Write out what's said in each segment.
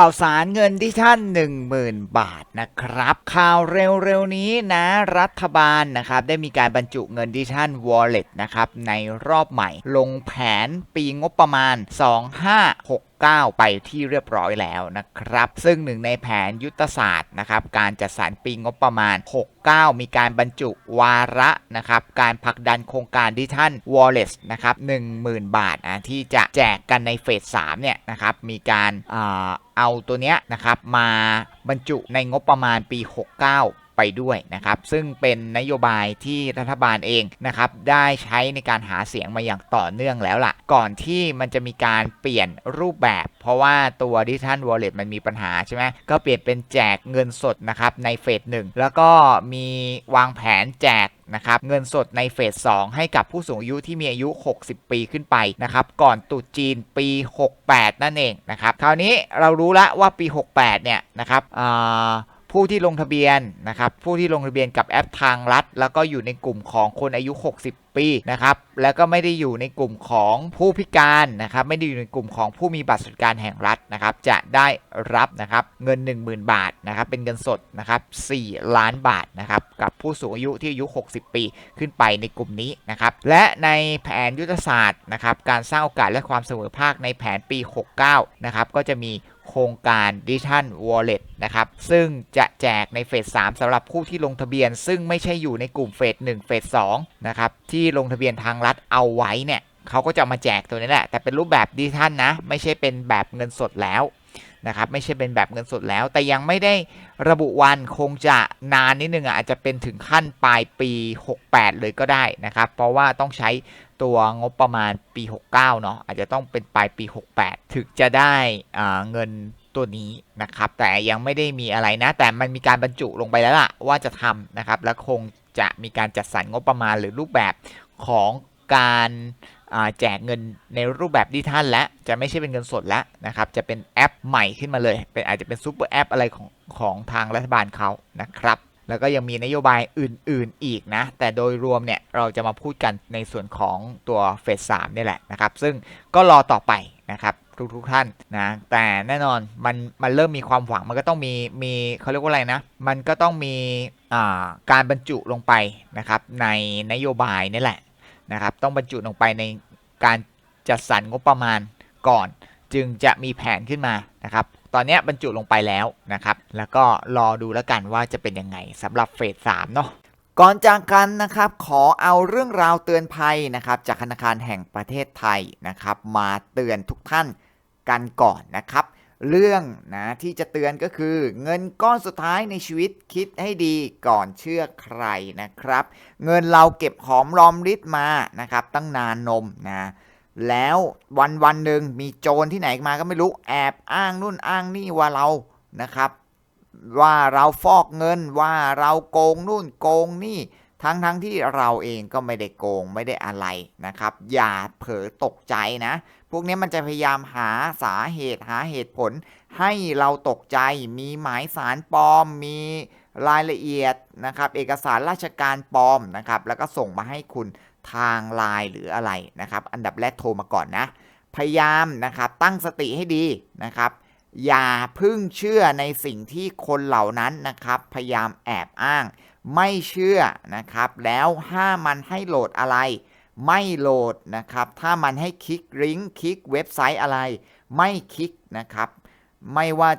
ข่าวสารเงินที่ท่าน 10,000 บาทนะครับ ข่าวเร็วๆนี้นะรัฐบาลนะครับได้มีการบรรจุเงินดิจิทัล Wallet นะครับในรอบใหม่ ลงแผนปีงบประมาณ 256 9 ไปที่เรียบร้อยแล้วนะครับ ซึ่งหนึ่งในแผนยุทธศาสตร์นะครับ การจัดสรรปีงบประมาณ 69 มีการบรรจุวาระนะครับ การผลักดันโครงการดิจิทัล Wallet นะครับ10,000 บาทนะที่จะแจกกันในเฟส3เนี่ยนะครับ มีการเอาตัวเนี้ยนะครับมาบรรจุในงบประมาณปี 69 ไปด้วยนะครับซึ่งเป็นนโยบายที่รัฐบาลเองนะครับได้ใช้ในการหาเสียงมาอย่างต่อเนื่องแล้วล่ะ ก่อนที่มันจะมีการเปลี่ยนรูปแบบ เพราะว่าตัวดิจิทัลวอลเล็ตมันมีปัญหาใช่ไหมก็เปลี่ยนเป็นแจกเงินสดนะครับในเฟสหนึ่งแล้วก็มีวางแผนแจกนะครับเงินสดในเฟส 2 ให้กับผู้สูงอายุที่มีอายุ 60 ปีขึ้นไปนะครับก่อนตุจีนปี 68 นั่นเองนะครับคราวนี้เรารู้แล้วว่าปี 68 เนี่ยนะครับอ่า ผู้ที่ลงทะเบียนนะครับผู้ที่ลงทะเบียนกับแอปทางรัฐ แล้วก็อยู่ในกลุ่มของคนอายุ 60 ปีนะครับแล้วก็ไม่ได้อยู่ในกลุ่มของผู้พิการนะครับไม่ได้อยู่ในกลุ่มของผู้มีบัตรสวัสดิการแห่งรัฐนะครับจะได้รับนะครับเงิน 10,000 บาทนะครับเป็นเงินสดนะครับ4ล้านบาทนะครับกับผู้สูงอายุที่อายุ 60 ปีขึ้นไปในกลุ่มนี้นะครับและในแผนยุทธศาสตร์นะครับการสร้างโอกาสและความเสมอภาคในแผนปี 69นะครับก็จะมี โครงการดิจิทัลวอลเล็ตนะครับ ซึ่งจะแจกในเฟส3สำหรับผู้ที่ลงทะเบียน ซึ่งไม่ใช่อยู่ในกลุ่มเฟส1เฟส2นะครับ ที่ลงทะเบียนทางรัฐเอาไว้เนี่ยเขาก็จะมาแจกตัวนี้แหละ แต่เป็นรูปแบบดิจิทัลนะ ไม่ใช่เป็นแบบเงินสดแล้วนะครับไม่ใช่เป็นแบบเงินสดแล้ว แต่ยังไม่ได้ระบุวันคงจะนานนิดนึงอะอาจจะเป็นถึงขั้นปลายปี 68 เลยก็ได้นะครับ เพราะว่าต้องใช้ ตัวงบประมาณปี 69 เนาะอาจจะต้องเป็นปลายปี 68 ถึงจะได้เงินตัวนี้นะครับ แต่ยังไม่ได้มีอะไรนะ แต่มันมีการบรรจุลงไปแล้วล่ะ ว่าจะทำนะครับ และคงจะมีการจัดสรรงบประมาณหรือรูปแบบของการแจกเงินในรูปแบบดิจิทัลและจะไม่ใช่เป็นเงินสดแล้วนะครับ จะเป็นแอปใหม่ขึ้นมาเลย เป็นอาจจะเป็นซูเปอร์แอปอะไรของของทางรัฐบาลเขานะครับ แล้วก็ยังมีนโยบายอื่นๆอีกนะ แต่โดยรวมเนี่ยเราจะมาพูดกันในส่วนของตัวเฟสสามนี่แหละนะครับ ซึ่งก็รอต่อไปนะครับทุกๆท่านนะแต่แน่นอนมันมันเริ่มมีความหวังมันก็ต้องมีมีเขาเรียกว่าอะไรนะ มันก็ต้องมีอ่าการบรรจุลงไปนะครับในนโยบายนี่แหละนะครับต้องบรรจุลงไปในการจัดสรรงบประมาณก่อน จึงจะมีแผนขึ้นมานะครับ ตอนนี้บรรจุลงไปแล้วนะครับ แล้วก็รอดูแล้วกันว่าจะเป็นยังไงสำหรับเฟสสามเนาะก่อนจากกันนะครับขอเอาเรื่องราวเตือนภัยนะครับจากธนาคารแห่งประเทศไทยนะครับมาเตือนทุกท่านกันก่อนนะครับ เรื่องนะที่จะเตือนก็คือเงินก้อนสุดท้ายในชีวิตคิดให้ดีก่อนเชื่อใครนะครับ เงินเราเก็บหอมรอมริบมานะครับตั้งนานนมนะ แล้ววันวันหนึ่งมีโจรที่ไหนมาก็ไม่รู้แอบอ้างนู่นอ้างนี่ว่าเรานะครับ ว่าเราฟอกเงินว่าเราโกงนู่นโกงนี่ทั้งทั้งที่เราเองก็ไม่ได้โกงไม่ได้อะไรนะครับ อย่าเผลอตกใจนะ พวกนี้มันจะพยายามหาสาเหตุหาเหตุผล ให้เราตกใจมีหมายสารปลอมมี รายละเอียดนะครับเอกสารราชการปลอมนะครับแล้วก็ส่งมาให้คุณทางไลน์หรืออะไรนะครับ อันดับแรกโทรมาก่อนนะ พยายามนะครับตั้งสติให้ดีนะครับ อย่าพึ่งเชื่อในสิ่งที่คนเหล่านั้นนะครับ พยายามแอบอ้าง ไม่เชื่อนะครับ แล้วห้ามมันให้โหลดอะไร ไม่โหลดนะครับ ถ้ามันให้คลิกลิงก์คลิกเว็บไซต์อะไร ไม่คลิกนะครับ ไม่ว่า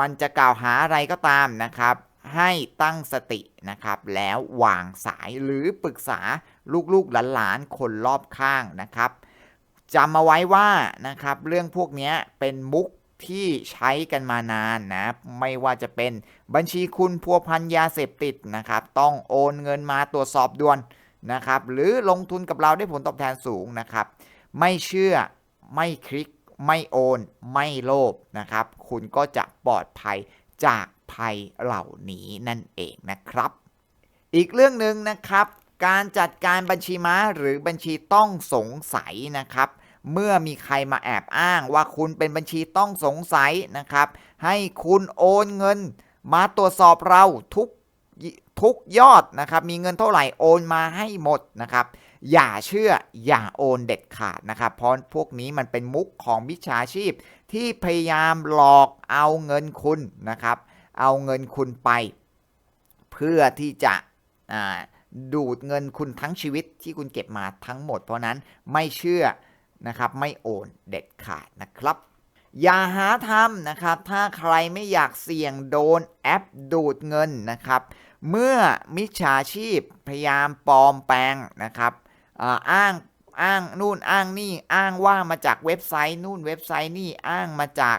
มันจะกล่าวหาอะไรก็ตามนะครับ ให้ตั้งสตินะครับ แล้ววางสายหรือปรึกษาลูกๆหลานๆคนรอบข้างนะครับจำเอาไว้ว่านะครับเรื่องพวกนี้เป็นมุกที่ใช้กันมานานนะไม่ว่าจะเป็นบัญชีคุณพัวพันยาเสพติดนะครับ ต้องโอนเงินมาตรวจสอบด่วนนะครับ หรือลงทุนกับเราได้ผลตอบแทนสูงนะครับ ไม่เชื่อไม่คลิกไม่โอน ไม่โลภนะครับ คุณก็จะปลอดภัยจาก ภัยเหล่านี้นั่นเองนะครับ อีกเรื่องหนึ่งนะครับ การจัดการบัญชีม้าหรือบัญชีต้องสงสัยนะครับ เมื่อมีใครมาแอบอ้างว่าคุณเป็นบัญชีต้องสงสัยนะครับ ให้คุณโอนเงิน มาตรวจสอบเราทุกทุกยอดนะครับ มีเงินเท่าไหร่โอนมาให้หมดนะครับอย่าเชื่ออย่าโอนเด็ดขาดนะครับ เพราะพวกนี้มันเป็นมุกของมิจฉาชีพที่พยายามหลอกเอาเงินคุณนะครับ เอาเงินคุณไป เพื่อที่จะดูดเงินคุณทั้งชีวิตที่คุณเก็บมาทั้งหมด เพราะนั้นไม่เชื่อนะครับไม่โอนเด็ดขาดนะครับ อย่าหาทำนะครับ ถ้าใครไม่อยากเสี่ยงโดนแอปดูดเงินนะครับ เมื่อมิจฉาชีพพยายามปลอมแปลงนะครับออ้างอ้างนู่นอ้างนี่อ้างว่ามาจากเว็บไซต์นู่นเว็บไซต์นี่อ้างมาจาก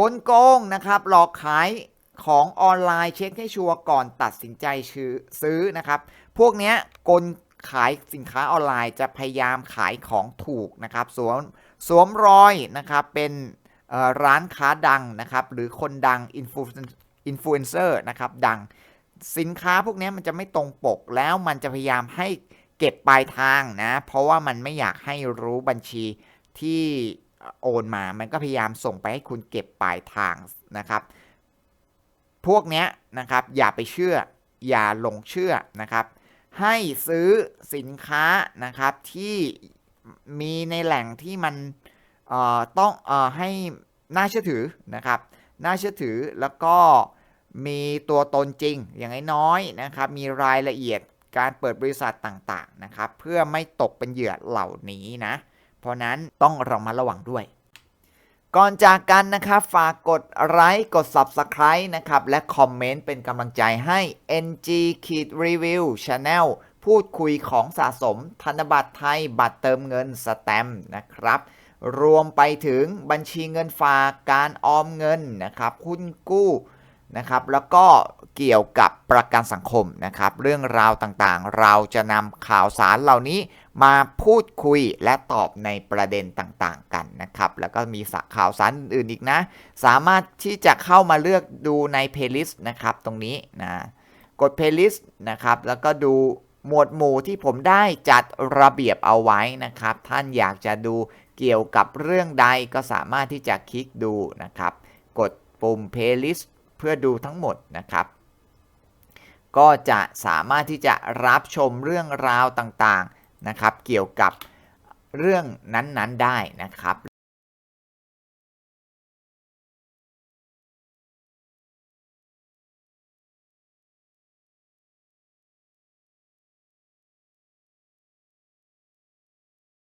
กลโกงนะครับหลอกขายของออนไลน์เช็คให้ชัวร์ก่อนตัดสินใจซื้อนะครับ พวกเนี้ยกลขายสินค้าออนไลน์จะพยายามขายของถูกนะครับ สวมสวมรอยนะครับเป็นร้านค้าดังนะครับ หรือคนดังอินฟลูอิเอนเซอร์นะครับดังสินค้าพวกนี้มันจะไม่ตรงปกแล้วมันจะพยายามให้เก็บปลายทางนะ เพราะว่ามันไม่อยากให้รู้บัญชีที่ โอนมา มันก็พยายามส่งไปให้คุณเก็บปลายทางนะครับ พวกเนี้ยนะครับอย่าไปเชื่อ อย่าหลงเชื่อนะครับ ให้ซื้อสินค้านะครับที่มีในแหล่งที่มันเอ่อต้องเอ่อให้น่าเชื่อถือนะครับ น่าเชื่อถือแล้วก็มีตัวตนจริงอย่างน้อยๆนะครับ มีรายละเอียดการเปิดบริษัทต่างๆนะครับ เพื่อไม่ตกเป็นเหยื่อเหล่านี้นะ เพราะนั้นต้องระมัดระวังด้วย ก่อนจากกันนะครับฝากกดไลค์กด Subscribe นะครับ และคอมเมนต์เป็นกำลังใจให้ NG ขีด Review Channel พูดคุยของสะสมธนบัตรไทยบัตรเติมเงินสแตมนะครับ รวมไปถึงบัญชีเงินฝากการออมเงินนะครับหุ้นกู้นะครับแล้วก็เกี่ยวกับประกันสังคมนะครับ เรื่องราวต่างๆ เราจะนำข่าวสารเหล่านี้ มาพูดคุยและตอบในประเด็นต่างๆกันนะครับ แล้วก็มีข่าวสารอื่นอีกนะ สามารถที่จะเข้ามาเลือกดูใน playlist นะครับ ตรงนี้นะ กด playlist นะครับ แล้วก็ดูหมวดหมู่ที่ผมได้จัดระเบียบเอาไว้นะครับ ท่านอยากจะดูเกี่ยวกับเรื่องใดก็สามารถที่จะคลิกดูนะครับ กดปุ่ม playlist เพื่อดูทั้งหมดนะครับ ก็จะสามารถที่จะรับชมเรื่องราวต่างๆ นะครับ เกี่ยวกับเรื่องนั้นๆได้นะครับ